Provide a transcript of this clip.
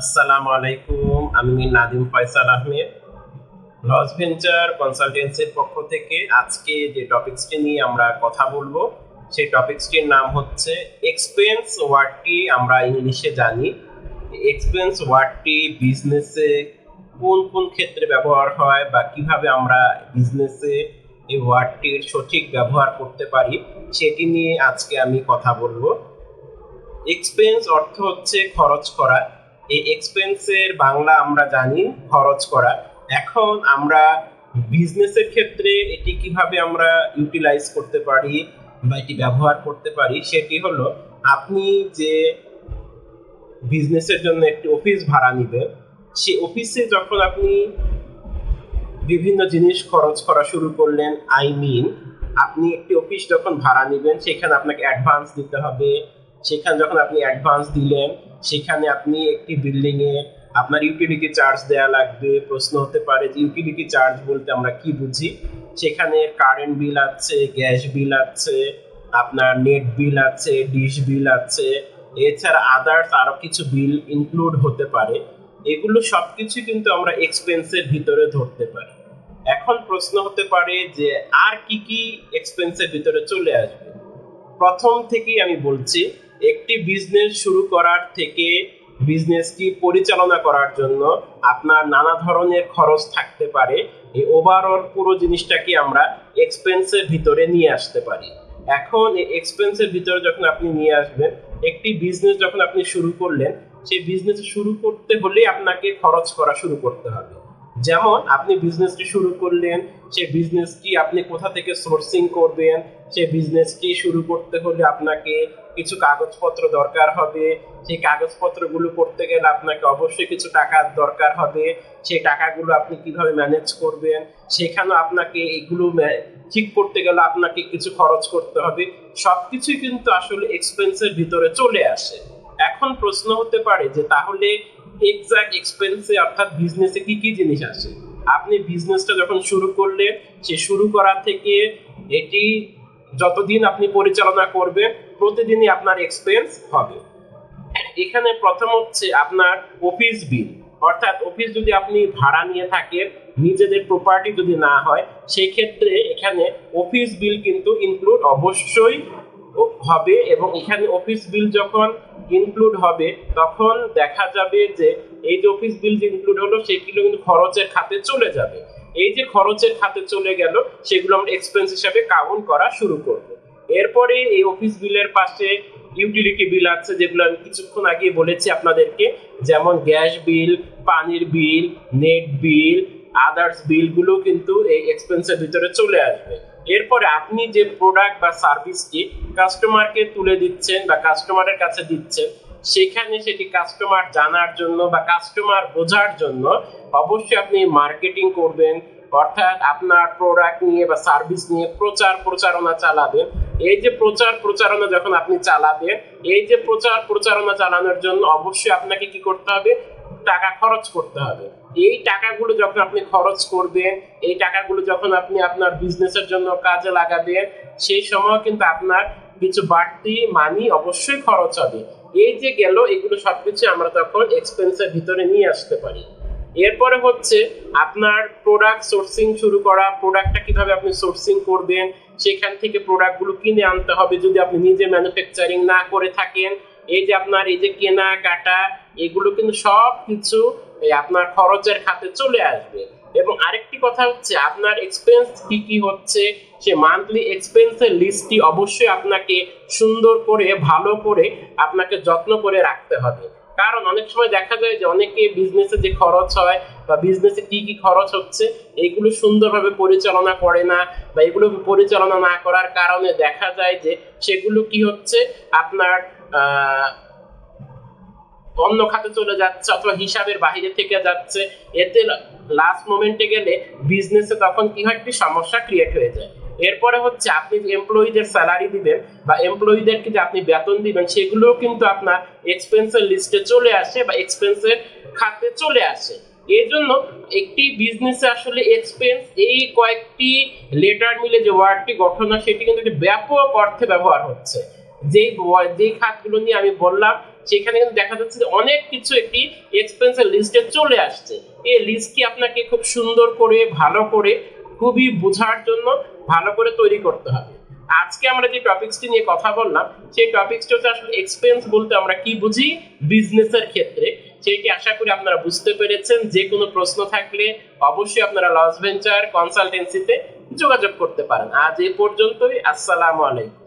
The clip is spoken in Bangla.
আসসালামু আলাইকুম, আমি নাদিম ফয়সাল আহমেদ। লস ভেঞ্চার কনসালটেন্সির পক্ষ থেকে আজকে যে টপিকসটি নিয়ে আমরা কথা বলব, সেই টপিকসটির নাম হচ্ছে এক্সপেন্স ওয়ার্ডটি আমরা ইংলিশে জানি। এক্সপেন্স ওয়ার্ডটি বিজনেসে কোন কোন ক্ষেত্রে ব্যবহার হয় বা কীভাবে আমরা বিজনেসে এই ওয়ার্ডটির সঠিক ব্যবহার করতে পারি, সেটি নিয়ে আজকে আমি কথা বলব। এক্সপেন্স অর্থ হচ্ছে খরচ করা। এই এক্সপেন্সের বাংলা আমরা জানি খরচ করা। এখন আমরা বিজনেসের ক্ষেত্রে এটি কীভাবে আমরা ইউটিলাইজ করতে পারি বা এটি ব্যবহার করতে পারি, সেটি হলো আপনি যে বিজনেসের জন্য একটি অফিস ভাড়া নেবেন, সেই অফিসে যখন আপনি বিভিন্ন জিনিস খরচ করা শুরু করলেন আই মিন আপনি একটি অফিস যখন ভাড়া নেবেন, সেখানে আপনাকে অ্যাডভান্স দিতে হবে। সেখানে যখন আপনি অ্যাডভান্স দিলেন সেখানে আপনি একটি বিল্ডিং এ আপনার ইউটিলিটি চার্জ দেয়া লাগবে, প্রশ্ন হতে পারে যে ইউটিলিটি চার্জ বলতে আমরা কি বুঝি? সেখানে কারেন্ট বিল আছে গ্যাস বিল আছে, আপনার নেট বিল আছে ডিশ বিল আছে, এছাড়া আদার্স আরও কিছু বিল ইনক্লুড হতে পারে। এগুলো সব সবকিছু কিন্তু আমরা এক্সপেন্সের ভিতরে ধরতে পারি। এখন প্রশ্ন হতে পারে যে আর কি কি এক্সপেন্সের ভিতরে চলে আসবে? প্রথম থেকেই আমি বলছি একটি বিজনেস শুরু করার থেকে বিজনেসটি পরিচালনা করার জন্য আপনার নানা ধরনের খরচ থাকতে পারে। এই ওভারঅল পুরো জিনিসটাকে আমরা এক্সপেন্সের ভিতরে নিয়ে আসতে পারি। এখন এই এক্সপেন্সের ভিতরে যখন আপনি নিয়ে আসবেন, একটি বিজনেস যখন আপনি শুরু করলেন, সেই বিজনেস শুরু করতে হলে আপনাকে খরচ করা শুরু করতে হবে। যেমন আপনি বিজনেসটি শুরু করলেন সেই বিজনেসটি আপনি কোথা থেকে সোর্সিং করবেন সেই বিজনেসটি শুরু করতে হলে আপনাকে কিছু কাগজপত্র দরকার হবে, সেই কাগজপত্রগুলো করতে গেলে আপনাকে অবশ্যই কিছু টাকার দরকার হবে, সেই টাকাগুলো আপনি কীভাবে ম্যানেজ করবেন সেখানেও আপনাকে এগুলো ঠিক করতে গেলে আপনাকে কিছু খরচ করতে হবে সব কিছুই কিন্তু আসলে এক্সপেন্সের ভিতরে চলে আসে। এখন প্রশ্ন হতে পারে যে তাহলে এক্সাক্ট এক্সপেন্সে অর্থাৎ বিজনেসে কি কি জিনিস আসে? আপনি বিজনেসটা যখন শুরু করলেন, সে শুরু করা থেকে এটি যতদিন আপনি পরিচালনা করবেন, প্রতিদিনই আপনার এক্সপেন্স হবে। এখানে প্রথম হচ্ছে আপনার অফিস বিল অর্থাৎ অফিস যদি আপনি ভাড়া নিয়ে থাকেন, নিজেদের প্রপার্টি যদি না হয় সেই ক্ষেত্রে এখানে অফিস বিল কিন্তু ইনক্লুড অবশ্যই হবে এবং এখানে অফিস বিল যখন ইনক্লুড হবে, তখন দেখা যাবে যে এই যে অফিস বিল যে ইনক্লুড হলো, সেগুলো কিন্তু খরচের খাতে চলে যাবে। এই যে খরচের খাতে চলে গেল, সেগুলো আমরা এক্সপেন্স হিসাবে কাউন্ট করা শুরু করব। এরপরে এই অফিস বিলের পাশে ইউটিলিটি বিল আছে, যেগুলো আমি কিছুক্ষণ আগে বলেছি আপনাদেরকে, যেমন গ্যাস বিল পানির বিল নেট বিল আদার্স বিলগুলো কিন্তু এই এক্সপেন্সের ভিতরে চলে আসবে। এরপরে আপনি যে প্রোডাক্ট বা সার্ভিসটি কাস্টমারকে তুলে দিচ্ছেন বা কাস্টমারের কাছে দিচ্ছেন, সেখানে সেটি কাস্টমার জানার জন্য বা কাস্টমার বোঝার জন্য অবশ্যই আপনি মার্কেটিং করবেন, অর্থাৎ আপনার প্রোডাক্ট নিয়ে বা সার্ভিস নিয়ে প্রচার প্রচারণা চালাবেন। এই যে প্রচার প্রচারণা যখন আপনি চালাবেন, এই যে প্রচার প্রচারণা চালানোর জন্য অবশ্যই আপনাকে কি করতে হবে? টাকা খরচ করতে হবে। এই টাকাগুলো যখন আপনি খরচ করবেন, এই টাকাগুলো যখন আপনি আপনার বিজনেসের জন্য কাজে লাগাবেন, সেই সময় কিন্তু আপনার কিছু বাড়তি মানি অবশ্যই খরচ হবে। এই যে গেল, এগুলো সবকিছু আমরা তখন এক্সপেন্সের ভিতরে নিয়ে আসতে পারি। এরপরে হচ্ছে আপনার প্রোডাক্ট সোর্সিং শুরু করা। প্রোডাক্টটা কীভাবে আপনি সোর্সিং করবেন? সেখান থেকে প্রোডাক্টগুলো কিনে আনতে হবে। যদি আপনি নিজে ম্যানুফ্যাকচারিং না করে থাকেন, এই যে আপনার, এই যে কেনা কাটা এগুলো কিন্তু সব কিছু আপনার খরচের খাতে চলে আসবে। এবং আরেকটি কথা হচ্ছে, আপনার এক্সপেন্স কি কি হচ্ছে, সে মান্থলি এক্সপেন্সের লিস্টটি অবশ্যই আপনাকে সুন্দর করে, ভালো করে আপনাকে যত্ন করে রাখতে হবে। কারণ অনেক সময় দেখা যায় যে অনেকে বিজনেসে যে খরচ হয় বা বিজনেসে কি কি খরচ হচ্ছে, এগুলো সুন্দরভাবে পরিচালনা করে না বা এগুলো পরিচালনা না করার কারণে দেখা যায় যে সেগুলো কি হচ্ছে, আপনার অন্য খাতে চলে যাচ্ছে অথবা হিসাবের বাইরে থেকে যাচ্ছে, এতে লাস্ট মোমেন্টে গেলে বিজনেসে তখন কি হয়? একটি সমস্যা ক্রিয়েট হয়ে যায়। এরপরে হচ্ছে আপনি এমপ্লয়ীদের স্যালারি দিবেন বা এমপ্লয়ীদেরকে যে আপনি বেতন দিবেন, সেগুলোও কিন্তু আপনার এক্সপেন্সের লিস্টে চলে আসে বা এক্সপেন্সের খাতে চলে আসে। এই জন্য একটি বিজনেসে আসলে এক্সপেন্স এই কয়েকটি লেটার মিলে যে ওয়ার্ডটি গঠন হয়, সেটি কিন্তু একটি ব্যাপক অর্থে ব্যবহার হচ্ছে। যেই যেই খাতগুলো নিয়ে আমি বললাম সেখানে কিন্তু দেখা যাচ্ছে যে অনেক কিছু একটি এক্সপেন্সের লিস্টে চলে আসছে। এই লিস্টটি আপনাকে খুব সুন্দর করে, ভালো করে, খুবই বোঝার জন্য ভালো করে তৈরি করতে হবে। আজকে আমরা যে টপিকসটি নিয়ে কথা বললাম, সেই টপিকসটি হচ্ছে আসলে এক্সপেন্স বলতে আমরা কি বুঝি? বিজনেসের ক্ষেত্রে। সেইটি আশা করি আপনারা বুঝতে পেরেছেন। যে কোনো প্রশ্ন থাকলে অবশ্যই আপনারা লস ভেঞ্চার কনসালটেন্সিতে যোগাযোগ করতে পারেন। আজ এ পর্যন্তই। আসসালামু আলাইকুম।